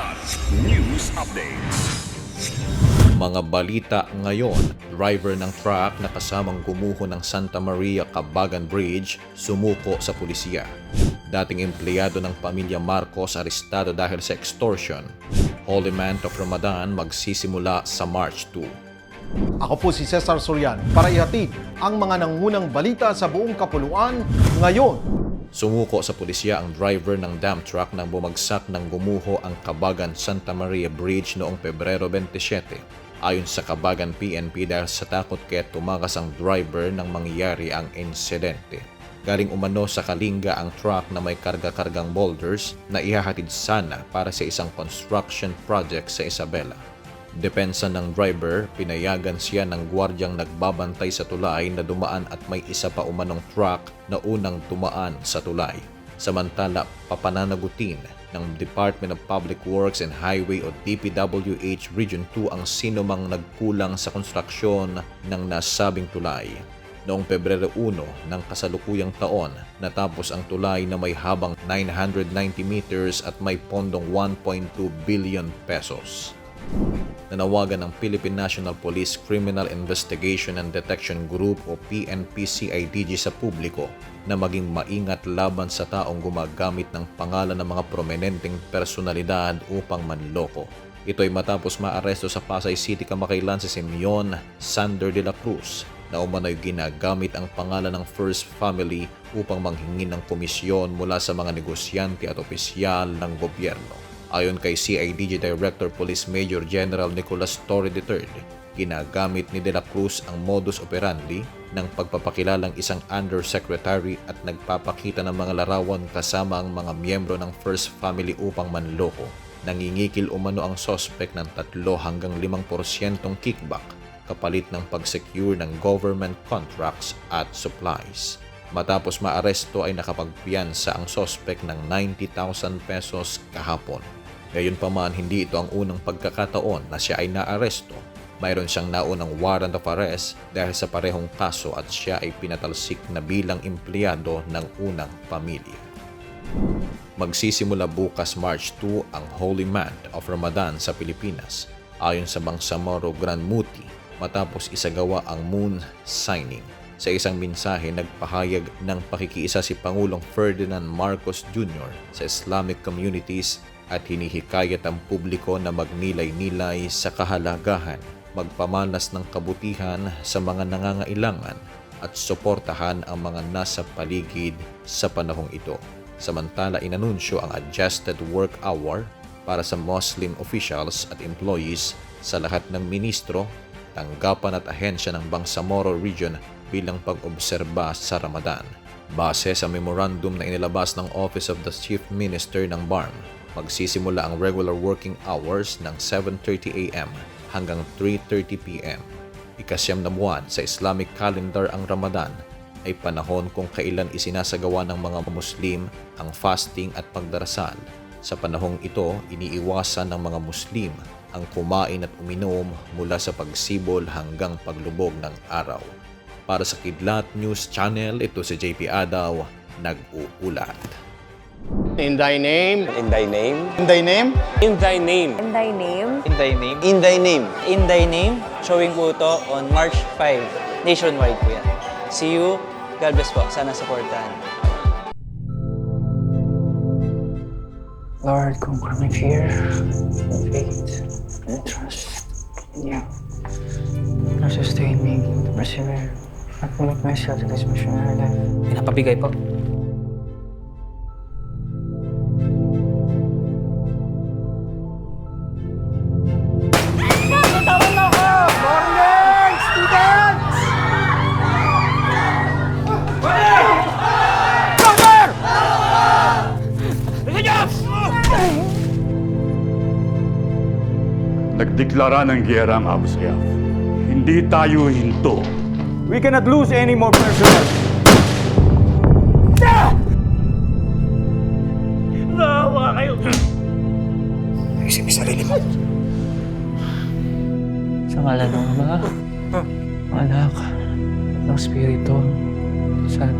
Ulat News Updates. Mga balita ngayon, driver ng truck na kasamang gumuho ng Santa Maria Cabagan Bridge sumuko sa pulisya. Dating empleyado ng pamilya Marcos arestado dahil sa extortion. Holy Month of Ramadan magsisimula sa March 2. Ako po si Cesar Sorian para ihatid ang mga nangunang balita sa buong kapuluan ngayon. Sumuko sa pulisya ang driver ng dump truck nang bumagsak ng gumuho ang Cabagan Santa Maria Bridge noong Pebrero 27. Ayon sa Cabagan PNP dahil sa takot kaya tumakas ang driver nang mangyari ang insidente. Galing umano sa Kalinga ang truck na may karga-kargang boulders na ihahatid sana para sa isang construction project sa Isabela. Depensa ng driver, pinayagan siya ng gwardyang nagbabantay sa tulay na dumaan at may isa pa umanong truck na unang tumaan sa tulay. Samantala, papananagutin ng Department of Public Works and Highway o DPWH Region 2 ang sinumang nagkulang sa konstruksyon ng nasabing tulay. Noong Pebrero 1 ng kasalukuyang taon, natapos ang tulay na may habang 990 meters at may pondong 1.2 billion pesos nanawagan ng Philippine National Police Criminal Investigation and Detection Group o PNP-CIDG sa publiko na maging maingat laban sa taong gumagamit ng pangalan ng mga prominenteng personalidad upang manloko. Ito ay matapos maaresto sa Pasay City kamakailan si Simeon Sander de la Cruz na umano'y ginagamit ang pangalan ng First Family upang manghingi ng komisyon mula sa mga negosyante at opisyal ng gobyerno. Ayon kay CIDG Director Police Major General Nicolas Torre III, ginagamit ni De La Cruz ang modus operandi ng pagpapakilalang isang undersecretary at nagpapakita ng mga larawan kasama ang mga miyembro ng First Family upang manloko. Nangingikil umano ang sospek ng 3 hanggang 5% kickback kapalit ng pag-secure ng government contracts at supplies. Matapos maaresto ay nakapagpiyansa ang sospek ng 90,000 pesos kahapon. Gayunpaman, hindi ito ang unang pagkakataon na siya ay naaresto. Mayroon siyang naunang warrant of arrest dahil sa parehong kaso at siya ay pinatalsik na bilang empleyado ng unang pamilya. Magsisimula bukas March 2 ang Holy Month of Ramadan sa Pilipinas ayon sa Bangsamoro Grand Muti matapos isagawa ang moon signing. Sa isang mensahe, nagpahayag ng pakikiisa si Pangulong Ferdinand Marcos Jr. sa Islamic communities at hinihikayat ang publiko na magnilay-nilay sa kahalagahan, magpamalas ng kabutihan sa mga nangangailangan at suportahan ang mga nasa paligid sa panahong ito. Samantala inanunsyo ang adjusted work hour para sa Muslim officials at employees sa lahat ng ministro, tanggapan at ahensya ng Bangsamoro Region bilang pag-obserba sa Ramadan. Base sa memorandum na inilabas ng Office of the Chief Minister ng BARM, magsisimula ang regular working hours ng 7.30 a.m. hanggang 3.30 p.m. Ikasyam na buwan sa Islamic calendar ang Ramadan ay panahon kung kailan isinasagawa ng mga Muslim ang fasting at pagdarasal. Sa panahong ito, iniiwasan ng mga Muslim ang kumain at uminom mula sa pagsibol hanggang paglubog ng araw. Para sa Kidlat News Channel, ito si JP Adaw, nag-uulat. In thy name, In thy name. in thy name, In thy name. In thy name, In thy name. In thy name. In thy name. Showing po ito on March 5. Nationwide po yan. See you. God bless po. Sana supportahan. Lord, conquer my fear, faith, and trust in you. Lord, sustain me to persevere and commit myself to this missionary life. Pinapabigay po. Nagdeklara ng giyera ang Abu Sayyaf. Hindi tayo hinto. We cannot lose any more personnel. Sa ngala ng Ama, Anak, ng Espiritu, Santo.